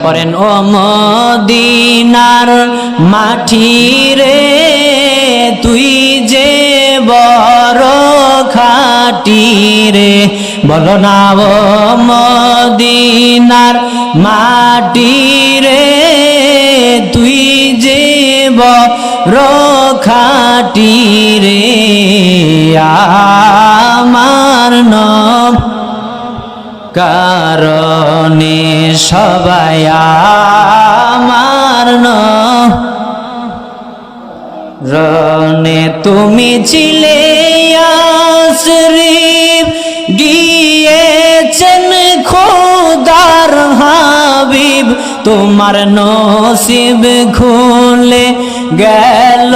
করেন, ও মদিনার মাটি রে, তুই যে বড় খাটি রে, বলো না, ও মদিনার মাটি রে, তুই যে বড় খাটি রে, আমার নব কারণে সবাই আমার রনে তুমি ছিলে আশরিফ গিয়েছেন খোদার হাবিব। তোমার নসিব খুলে গেল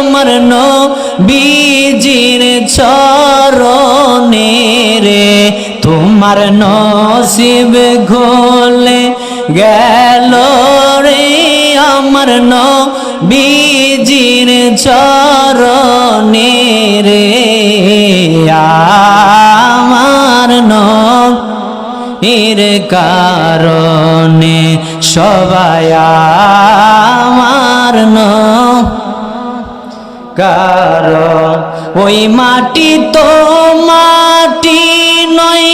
আমার নবীজির চরণে রে, তোমার নসিব খুলে গেল রে আমার নবীজির চরণে রে। আমার এর কারণে সবাই আমার নব কারণ ওই মাটি তো মাটি নয়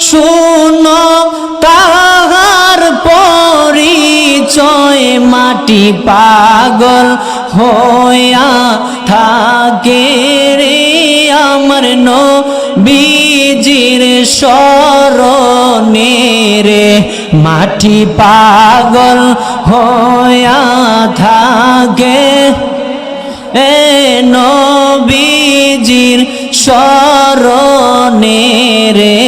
শুনো তাহার পরিচয়। মাটি পাগল হইয়া থাকে রে আমার নবীজির স্মরণে রে। মাটি পাগল হইয়া থাকে। এ নবীজির স্মরণে রে,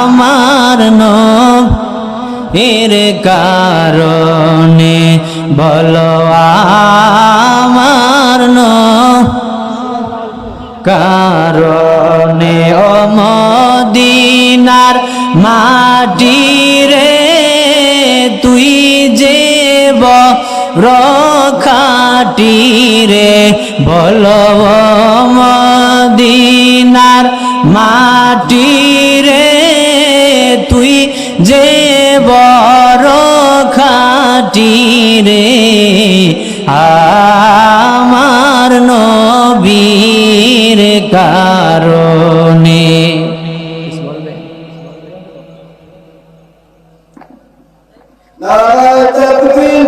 আমার নব এর কারণে বলো আমার নব কারণে ও মদিনার মাটি রে, তুই যে রখাটি রে বলো মদিনার মাটি রে তুই যে বড় খাটি রে আমার নবীর কারণে। নারায় তাকবীর।